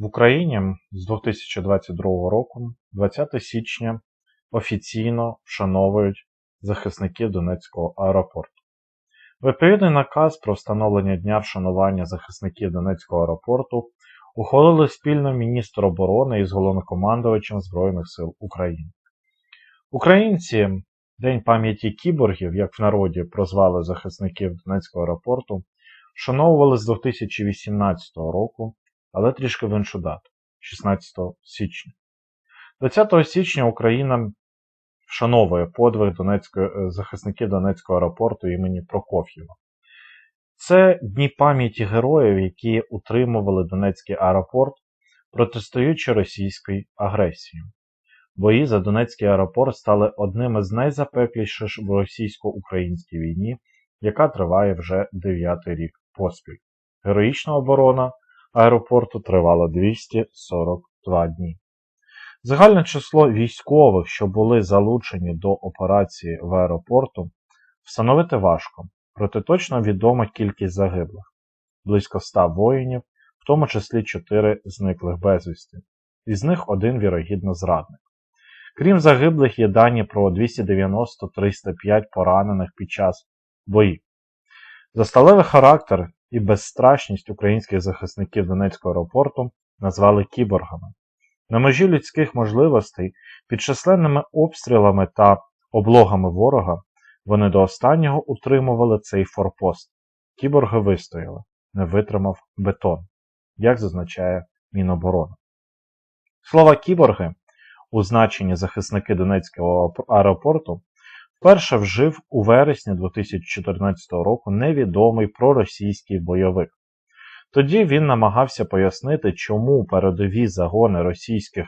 В Україні з 2022 року, 20 січня, офіційно вшановують захисників Донецького аеропорту. Відповідний наказ про встановлення Дня вшанування захисників Донецького аеропорту ухвалили спільно міністр оборони із головнокомандувачем Збройних сил України. Українці День пам'яті кіборгів, як в народі прозвали захисників Донецького аеропорту, вшановували з 2018 року, але трішки в іншу дату 16 січня. 20 січня Україна вшановує подвиг Донецької, е, захисників Донецького аеропорту імені Прокоф'єва. Це дні пам'яті героїв, які утримували Донецький аеропорт, протистоючи російській агресії. Бої за Донецький аеропорт стали одним із найзапекліших в російсько-українській війні, яка триває вже дев'ятий рік поспіль. Героїчна оборона аеропорту тривала 242 дні. Загальне число військових, що були залучені до операції в аеропорту, встановити важко, проте точно відома кількість загиблих близько 100 воїнів, в тому числі 4 зниклих безвісти, із них один вірогідно зрадник. Крім загиблих, є дані про 290-305 поранених під час боїв. За сталевий характер і безстрашність українських захисників Донецького аеропорту назвали кіборгами. На межі людських можливостей під численними обстрілами та облогами ворога вони до останнього утримували цей форпост. Кіборги вистояли, не витримав бетон, як зазначає Міноборони. Слова кіборги у значенні захисники Донецького аеропорту вперше вжив у вересні 2014 року невідомий проросійський бойовик. Тоді він намагався пояснити, чому передові загони російських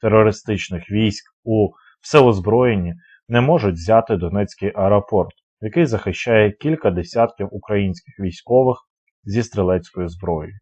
терористичних військ у всеозброєнні не можуть взяти Донецький аеропорт, який захищає кілька десятків українських військових зі стрілецькою зброєю.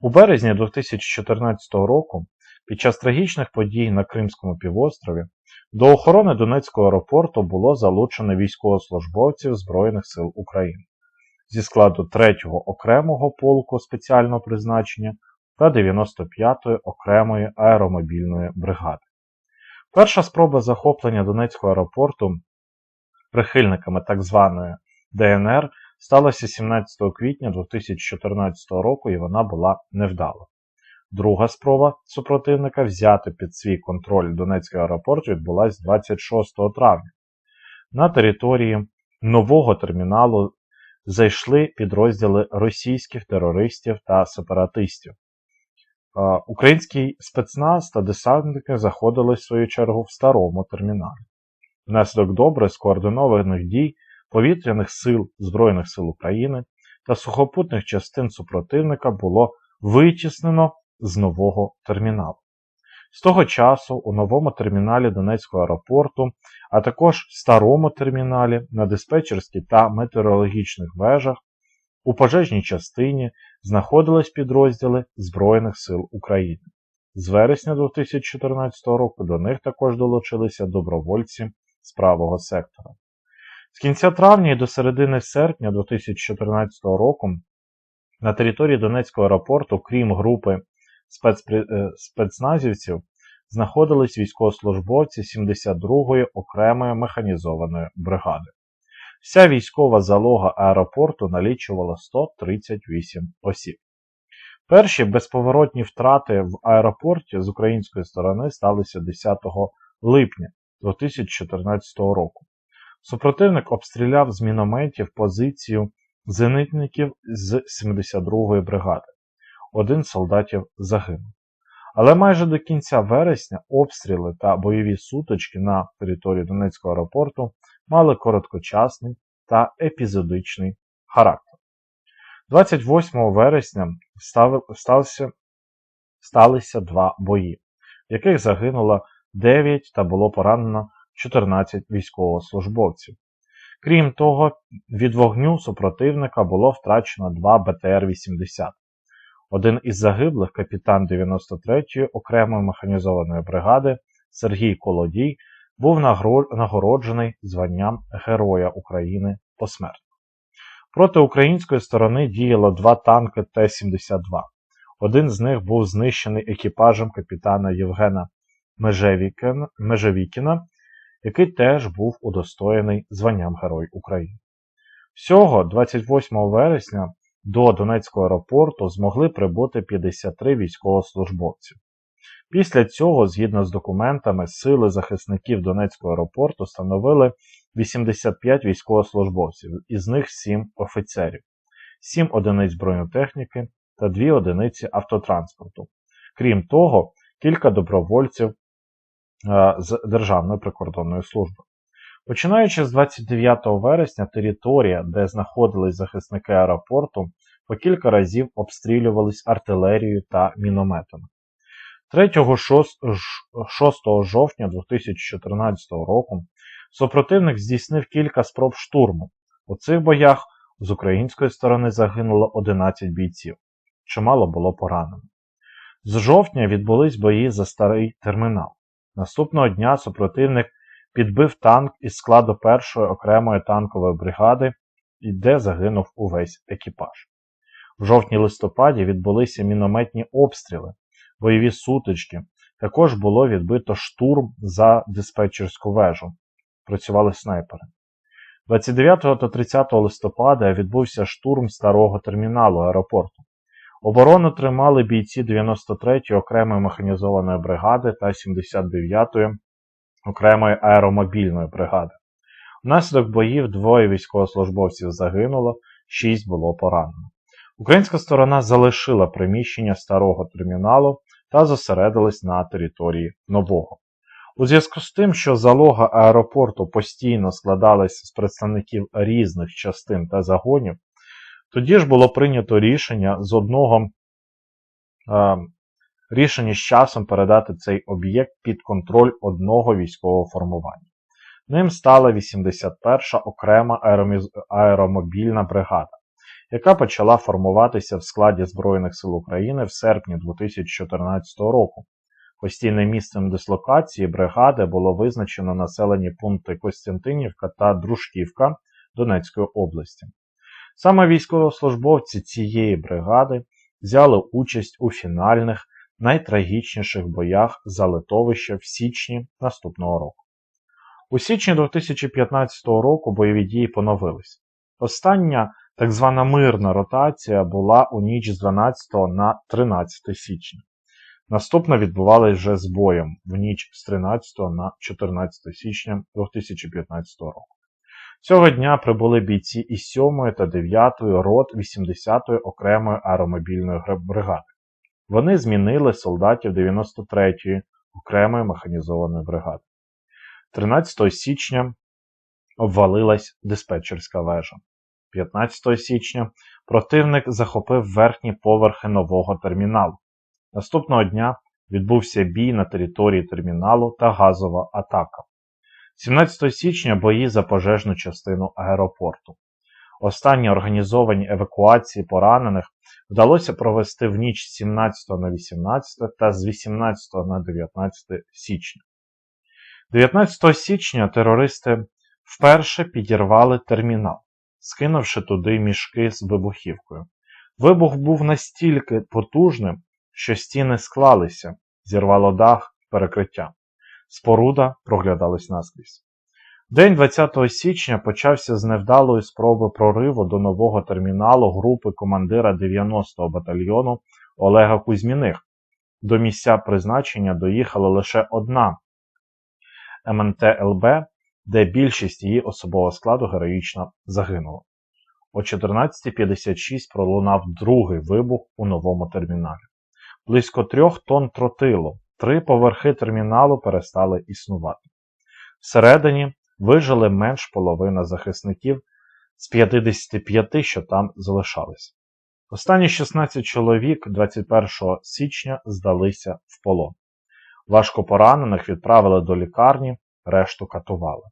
У березні 2014 року, під час трагічних подій на Кримському півострові, до охорони Донецького аеропорту було залучено військовослужбовців Збройних сил України зі складу 3-го окремого полку спеціального призначення та 95-ї окремої аеромобільної бригади. Перша спроба захоплення Донецького аеропорту прихильниками так званої ДНР сталася 17 квітня 2014 року і вона була невдала. Друга спроба супротивника взяти під свій контроль Донецький аеропорт відбулася 26 травня. На території нового терміналу зайшли підрозділи російських терористів та сепаратистів. Український спецназ та десантники заходили в свою чергу в старому терміналі. Внаслідок добре скоординованих дій повітряних сил Збройних сил України та сухопутних частин супротивника було витіснено з нового терміналу. З того часу у новому терміналі Донецького аеропорту, а також старому терміналі на диспетчерській та метеорологічних вежах у пожежній частині знаходились підрозділи Збройних сил України. З вересня 2014 року до них також долучилися добровольці з правого сектора. З кінця травня і до середини серпня 2014 року на території Донецького аеропорту, крім групи спецпри... Е, спецназівців, знаходились військовослужбовці 72-ї окремої механізованої бригади. Вся військова залога аеропорту налічувала 138 осіб. Перші безповоротні втрати в аеропорті з української сторони сталися 10 липня 2014 року. Супротивник обстріляв з мінометів позицію зенитників з 72-ї бригади. Один солдатів загинув. Але майже до кінця вересня обстріли та бойові сутички на території Донецького аеропорту мали короткочасний та епізодичний характер. 28 вересня стався, сталися два бої, в яких загинуло 9 та було поранено 14 військовослужбовців. Крім того, від вогню супротивника було втрачено два БТР-80. Один із загиблих, капітан 93-ї окремої механізованої бригади Сергій Колодій, був нагороджений званням Героя України посмертно. Проти української сторони діяло два танки Т-72. Один з них був знищений екіпажем капітана Євгена Межевікіна, який теж був удостоєний званням Герой України. Всього 28 вересня до Донецького аеропорту змогли прибути 53 військовослужбовці. Після цього, згідно з документами, сили захисників Донецького аеропорту становили 85 військовослужбовців, із них 7 офіцерів, 7 одиниць бронетехніки та 2 одиниці автотранспорту. Крім того, кілька добровольців е, з Державної прикордонної служби. Починаючи з 29 вересня, територія, де знаходились захисники аеропорту, по кілька разів обстрілювались артилерією та мінометами. 3-6 жовтня 2014 року супротивник здійснив кілька спроб штурму. У цих боях з української сторони загинуло 11 бійців, чимало було поранено. З жовтня відбулись бої за старий термінал. Наступного дня супротивник підбив танк із складу першої окремої танкової бригади, де загинув увесь екіпаж. В жовтні-листопаді відбулися мінометні обстріли, бойові сутички. Також було відбито штурм за диспетчерську вежу. Працювали снайпери. 29 та 30 листопада відбувся штурм старого терміналу аеропорту. Оборону тримали бійці 93-ї окремої механізованої бригади та 79-ї окремої аеромобільної бригади. Внаслідок боїв двоє військовослужбовців загинуло, шість було поранено. Українська сторона залишила приміщення старого терміналу та зосередилась на території нового. У зв'язку з тим, що залога аеропорту постійно складалась з представників різних частин та загонів, тоді ж було прийнято рішення з одного е, рішення з часом передати цей об'єкт під контроль одного військового формування. Ним стала 81-ша окрема аеромобільна бригада, яка почала формуватися в складі Збройних сил України в серпні 2014 року. Постійним місцем дислокації бригади було визначено населені пункти Костянтинівка та Дружківка Донецької області. Саме військовослужбовці цієї бригади взяли участь у фінальних найтрагічніших боях за литовище в січні наступного року. У січні 2015 року бойові дії поновились. Остання так звана мирна ротація була у ніч з 12 на 13 січня. Наступна відбувалася вже з боєм в ніч з 13 на 14 січня 2015 року. Цього дня прибули бійці із 7 та 9 рот 80-ї окремої аеромобільної бригади. Вони змінили солдатів 93-ї окремої механізованої бригади. 13 січня обвалилась диспетчерська вежа. 15 січня противник захопив верхні поверхи нового терміналу. Наступного дня відбувся бій на території терміналу та газова атака. 17 січня бої за пожежну частину аеропорту. Останні організовані евакуації поранених вдалося провести в ніч з 17 на 18 та з 18 на 19 січня. 19 січня терористи вперше підірвали термінал, скинувши туди мішки з вибухівкою. Вибух був настільки потужним, що стіни склалися, зірвало дах перекриття. Споруда проглядалась наскрізь. День 20 січня почався з невдалої спроби прориву до нового терміналу групи командира 90-го батальйону Олега Кузьміних. До місця призначення доїхала лише одна МНТ-ЛБ, де більшість її особового складу героїчно загинула. О 14.56 пролунав другий вибух у новому терміналі. Близько трьох тонн тротилу, три поверхи терміналу перестали існувати. Всередині вижили менш половина захисників з 55, що там залишались. Останні 16 чоловік 21 січня здалися в полон. Важко поранених відправили до лікарні, решту катували.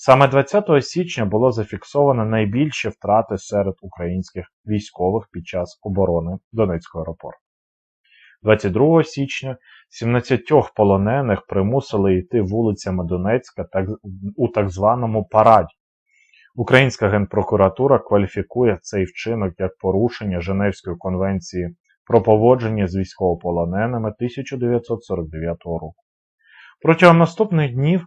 Саме 20 січня було зафіксовано найбільші втрати серед українських військових під час оборони Донецького аеропорту. 22 січня 17 полонених примусили йти вулицями Донецька у так званому параді. Українська генпрокуратура кваліфікує цей вчинок як порушення Женевської конвенції про поводження з військовополоненими 1949 року. Протягом наступних днів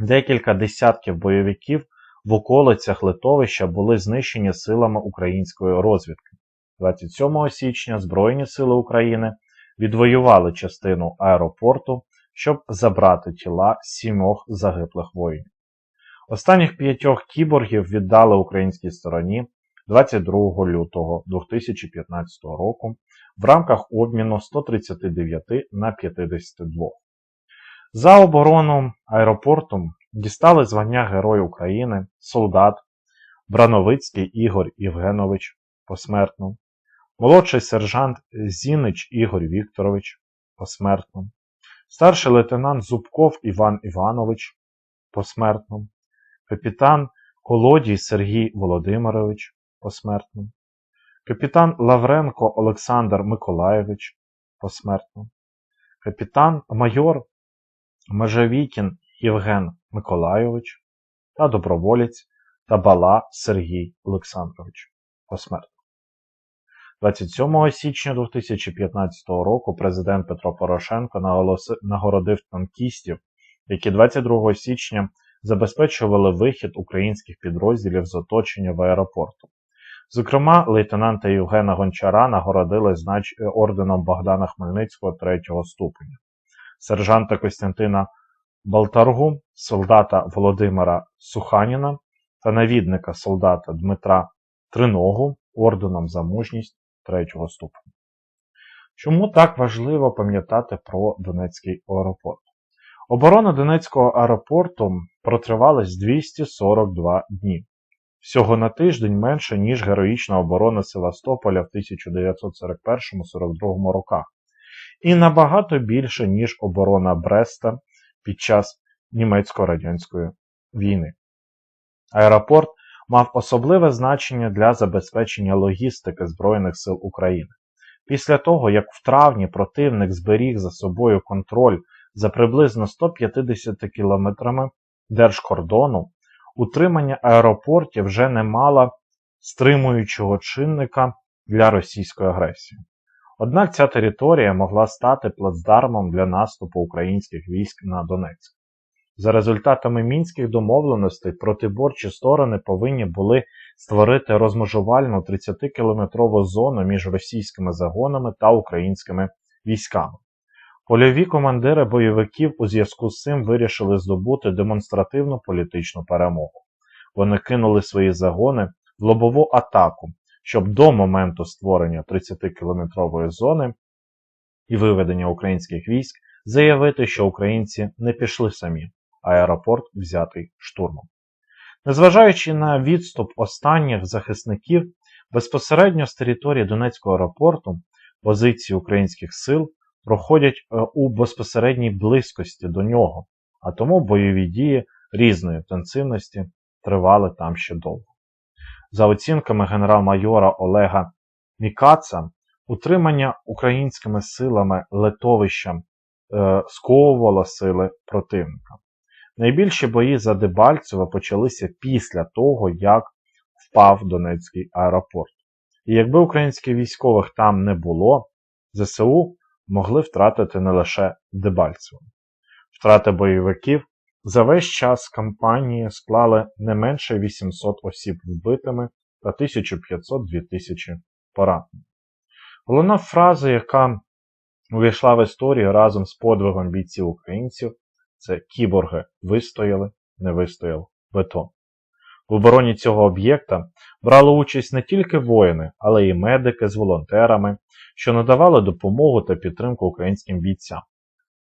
декілька десятків бойовиків в околицях литовища були знищені силами української розвідки. 27 січня Збройні сили України відвоювали частину аеропорту, щоб забрати тіла сімох загиблих воїнів. Останніх п'ятьох кіборгів віддали українській стороні 22 лютого 2015 року в рамках обміну 139 на 52. За оборону аеропорту дістали звання Герой України, солдат Брановицький Ігор Євгенович посмертно, молодший сержант Зінич Ігор Вікторович посмертно, старший лейтенант Зубков Іван Іванович посмертно, капітан Колодій Сергій Володимирович посмертно, капітан Лавренко Олександр Миколаєвич посмертно, капітан майор Межевікін Євген Миколайович та доброволець Табала Сергій Олександрович посмертно. 27 січня 2015 року президент Петро Порошенко нагородив танкістів, які 22 січня забезпечували вихід українських підрозділів з оточення в аеропорту. Зокрема, лейтенанта Євгена Гончара нагородили орденом Богдана Хмельницького третього ступеня, сержанта Костянтина Балтаргу, солдата Володимира Суханіна та навідника солдата Дмитра Триногу орденом за мужність третього ступеня. Чому так важливо пам'ятати про Донецький аеропорт? Оборона Донецького аеропорту протривалась 242 дні. Всього на тиждень менше, ніж героїчна оборона Севастополя в 1941-42 роках, і набагато більше, ніж оборона Бреста під час німецько-радянської війни. Аеропорт мав особливе значення для забезпечення логістики Збройних сил України. Після того, як в травні противник зберіг за собою контроль за приблизно 150 кілометрами держкордону, утримання аеропортів вже не мало стримуючого чинника для російської агресії. Однак ця територія могла стати плацдармом для наступу українських військ на Донецьк. За результатами мінських домовленостей протиборчі сторони повинні були створити розмежувальну 30-кілометрову зону між російськими загонами та українськими військами. Польові командири бойовиків у зв'язку з цим вирішили здобути демонстративну політичну перемогу. Вони кинули свої загони в лобову атаку, щоб до моменту створення 30-кілометрової зони і виведення українських військ заявити, що українці не пішли самі, аеропорт взятий штурмом. Незважаючи на відступ останніх захисників, безпосередньо з території Донецького аеропорту позиції українських сил проходять е, у безпосередній близькості до нього, а тому бойові дії різної інтенсивності тривали там ще довго. За оцінками генерал-майора Олега Мікаца, утримання українськими силами литовища е, сковувало сили противника. Найбільші бої за Дебальцево почалися після того, як впав Донецький аеропорт. І якби українських військових там не було, ЗСУ могли втратити не лише Дебальцево. Втрати бойовиків за весь час кампанії склали не менше 800 осіб вбитими та 1500-2000 пораненими. Головна фраза, яка увійшла в історію разом з подвигом бійців українців, це кіборги вистояли, не вистояв бетон. В обороні цього об'єкта брали участь не тільки воїни, але й медики з волонтерами, що надавали допомогу та підтримку українським бійцям.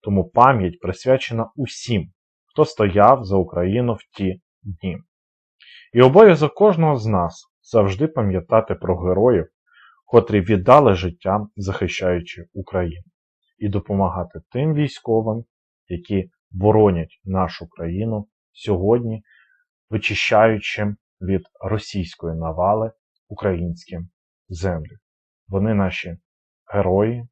Тому пам'ять присвячена усім, хто стояв за Україну в ті дні. І обов'язок кожного з нас завжди пам'ятати про героїв, котрі віддали життя, захищаючи Україну, і допомагати тим військовим, які боронять нашу країну сьогодні, вичищаючи від російської навали українські землі. Вони наші герої,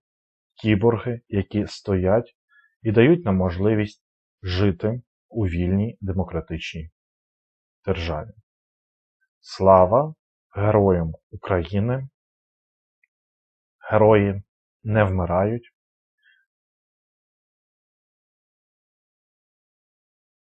кіборги, які стоять і дають нам можливість жити у вільній демократичній державі. Слава Героям України! герої не вмирають,